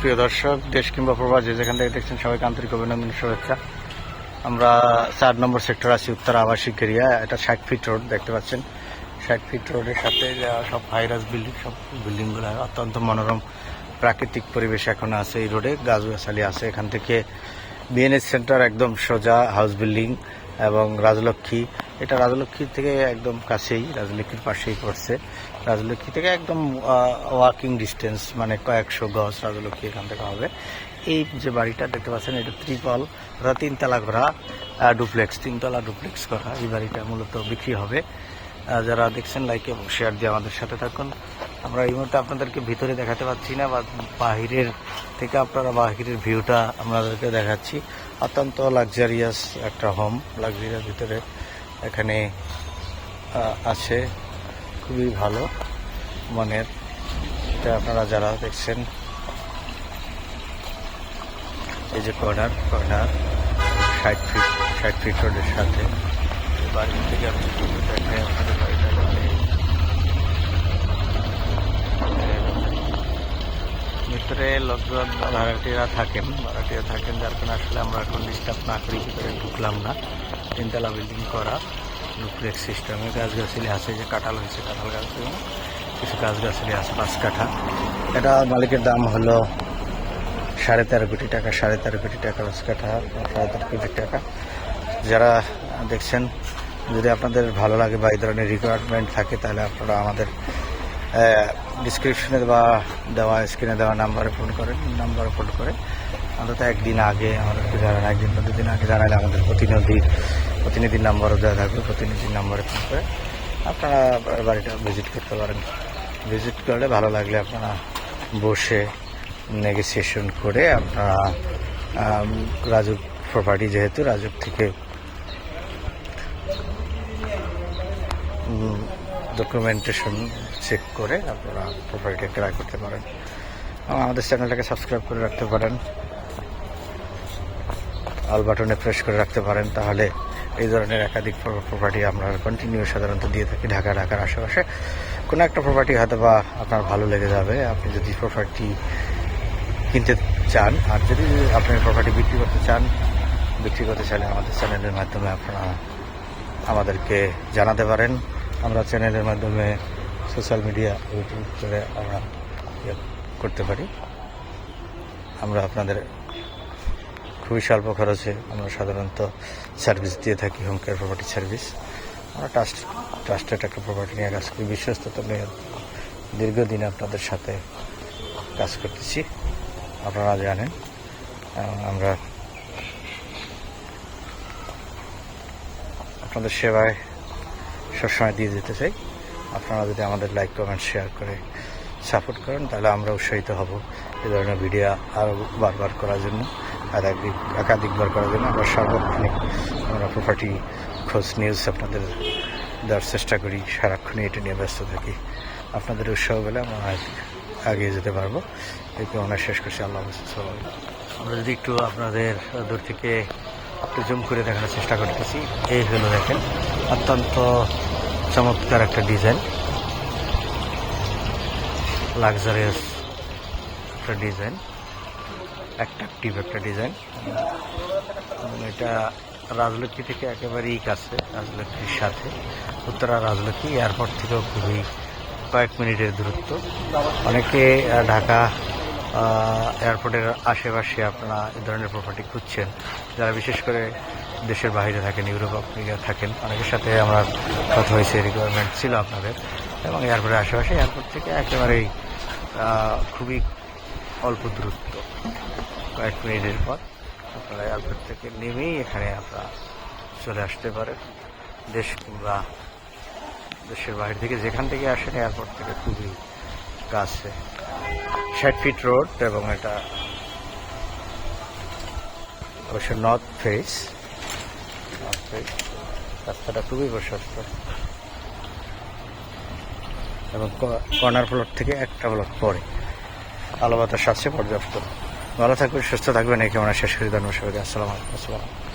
প্রিয় দর্শক, দেশ কিংবা প্রবাসী যেখান থেকে দেখছেন সবাইকে আন্তরিক অভিনন্দন শুভেচ্ছা। আমরা চার নম্বর সেক্টর আছি, উত্তর আবাসিক এরিয়া। এটা ষাট ফিট রোড দেখতে পাচ্ছেন। ষাট ফিট রোডের সাথে সব ভাইরাস বিল্ডিং সব বিল্ডিংগুলো অত্যন্ত মনোরম প্রাকৃতিক পরিবেশ এখন আছে এই রোডে গাছগাছালি আছে। এখান থেকে বিএনএস সেন্টার একদম সোজা হাউস বিল্ডিং এবং রাজলক্ষ্মী। এটা রাজলক্ষ্মী থেকে একদম কাছেই, রাজলক্ষ্মীর পাশেই পড়ছে। রাজলক্ষ্মী থেকে একদম ওয়াকিং ডিস্টেন্স মানে কয়েকশো গজ রাজলক্ষ্মী এখান থেকে হবে। এই যে বাড়িটা দেখতে পাচ্ছেন, এটা ত্রিপল ওরা তিনতলা করা ডুপ্লেক্স তিনতলা ডুপ্লেক্স করা এই বাড়িটা মূলত বিক্রি হবে। যারা দেখছেন লাইক এবং শেয়ার দিয়ে আমাদের সাথে থাকুন। আমরা এই মুহূর্তে আপনাদেরকে ভিতরে দেখাতে পাচ্ছি না, বা বাহিরের থেকে আপনারা বাহিরের ভিউটা আপনাদেরকে দেখাচ্ছি। অত্যন্ত লাক্সারিয়াস একটা হোম লাক্সারিয়াস ভিতরে এখানে আছে। খুবই ভালো মনের। এটা আপনারা যারা দেখছেন, এই যে কর্নার কর্নার ষাট ফিট ষাট ফিট রোডের সাথে। বাড়ি থেকে আমি আপনাদের বাড়িটা যাতে ভিতরে লোকজন ভাড়াটিয়া থাকেন। ভাড়াটিয়া থাকেন যার কারণে আসলে আমরা এখন ডিস্টার্ব না করি, ভিতরে ঢুকলাম না। তিনতলা বিল্ডিং করা ডুপ্লেক্স সিস্টেমে গাছগাছালি আছে যে কাঁঠাল হয়েছে, কাঁঠাল গাছ কিছু গাছগাছালি আছে, পাঁচ কাঠা। এটা মালিকের দাম হলো সাড়ে তেরো কোটি টাকা, সাড়ে তেরো কোটি টাকা পাঁচ কাঠা, সাড়ে তেরো কোটি টাকা। যারা দেখছেন, যদি আপনাদের ভালো লাগে বা এই ধরনের রিকোয়ারমেন্ট থাকে, তাহলে আপনারা আমাদের ডিসক্রিপশনে বা দেওয়া স্ক্রিনে দেওয়া নাম্বারে ফোন করেন নাম্বারে ফোন করে। অন্তত একদিন আগে আমাদেরকে জানান, একদিন বা দুদিন আগে জানালে আমাদের প্রতিনিধি প্রতিনিধির নাম্বারও দেওয়া থাকবে, প্রতিনিধির নাম্বারে ফোন করে। আপনারা বাড়িটা ভিজিট করতে পারেন। ভিজিট করলে ভালো লাগলে আপনারা বসে নেগোসিয়েশন করে আপনারা রাজুক প্রপার্টি যেহেতু, রাজুক থেকে ডকুমেন্টেশন চেক করে আপনারা প্রপার্টিটা ক্রয় করতে পারেন। আমাদের চ্যানেলটাকে সাবস্ক্রাইব করে রাখতে পারেন। অল বাটনে প্রেস করে রাখতে পারেন, তাহলে এই ধরনের একাধিক প্রপার্টি আমরা কন্টিনিউ সাধারণত দিয়ে থাকি ঢাকা, ঢাকার আশেপাশে। কোনো একটা প্রপার্টি হয়তো বা আপনার ভালো লেগে যাবে। আপনি যদি প্রপার্টি কিনতে চান, আর যদি আপনার প্রপার্টি বিক্রি করতে চান, বিক্রি করতে চাইলে আমাদের চ্যানেলের মাধ্যমে আপনারা আমাদেরকে জানাতে পারেন। আমরা চ্যানেলের মাধ্যমে সোশ্যাল মিডিয়া ইউটিউব করে আমরা ইয়ে করতে পারি। আমরা আপনাদের খুবই স্বল্প খরচে আমরা সাধারণত সার্ভিস দিয়ে থাকি হোম কেয়ার প্রপার্টি সার্ভিস আমরা ট্রাস্ট ট্রাস্টেড একটা প্রপার্টি নিয়ে কাজ করি, বিশ্বস্ততা নিয়ে দীর্ঘদিন আপনাদের সাথে কাজ করতেছি, আপনারা জানেন। আমরা আপনাদের সেবায় সবসময় দিয়ে যেতে চাই। আপনারা যদি আমাদের লাইক কমেন্ট শেয়ার করে সাপোর্ট করেন, তাহলে আমরা উৎসাহিত হব এ ধরনের ভিডিও আরও বারবার করার জন্য একাধিক, একাধিকবার করার জন্য। আমরা সার্বক্ষণিক আমরা প্রপার্টি খোঁজ নিউজ আপনাদের দেওয়ার চেষ্টা করি, সারাক্ষণই এটা নিয়ে ব্যস্ত থাকি। আপনাদের উৎসাহ পেলে আমরা এগিয়ে যেতে পারব। এই কারণে শেষ করছি। আল্লাহ। আমরা যদি একটু আপনাদের দূর থেকে একটু জুম করে দেখানোর চেষ্টা করতেছি, এই হলো দেখেন, অত্যন্ত চমৎকার একটা ডিজাইন। লাক্সারিয়াস একটা ডিজাইন। অ্যাট্রাকটিভ একটা ডিজাইন। এটা রাজলক্ষ্মী থেকে একেবারেই কাছে, রাজলক্ষ্মীর সাথে। উত্তরা রাজলক্ষ্মী এয়ারপোর্ট থেকেও খুবই কয়েক মিনিটের দূরত্ব। অনেকে ঢাকা এয়ারপোর্টের আশেপাশে আপনারা এই ধরনের প্রপার্টি খুঁজছেন। যারা বিশেষ করে দেশের বাইরে থাকেন, ইউরোপ, আফ্রিকা থাকেন, অনেকের সাথে আমার কথা হয়েছে রিকোয়ারমেন্ট ছিল আপনাদের। এবং এয়ারপোর্টের আশেপাশে এয়ারপোর্ট থেকে একেবারেই খুবই অল্প দূরত্ব, কয়েক মিনিটের পর আপনারা এয়ারপোর্ট থেকে নেমেই এখানে আপনারা চলে আসতে পারেন। দেশ কিংবা দেশের বাইরে থেকে যেখান থেকে আসেন এয়ারপোর্ট থেকে খুবই কাছে। ষাট ফিট রোড এবং এটা অবশ্য নর্থ ফেস রাস্তাটা খুবই প্রশস্ত। এবং কর্নার প্লট থেকে একটা প্লট পরে। আলো বাতাস আছে পর্যাপ্ত। ভালো থাকবেন, সুস্থ থাকবেন। এই কেমন শেষ করি। ধন্যবাদ সবাইকে। আসসালাম আলাইকুম। আসসালাম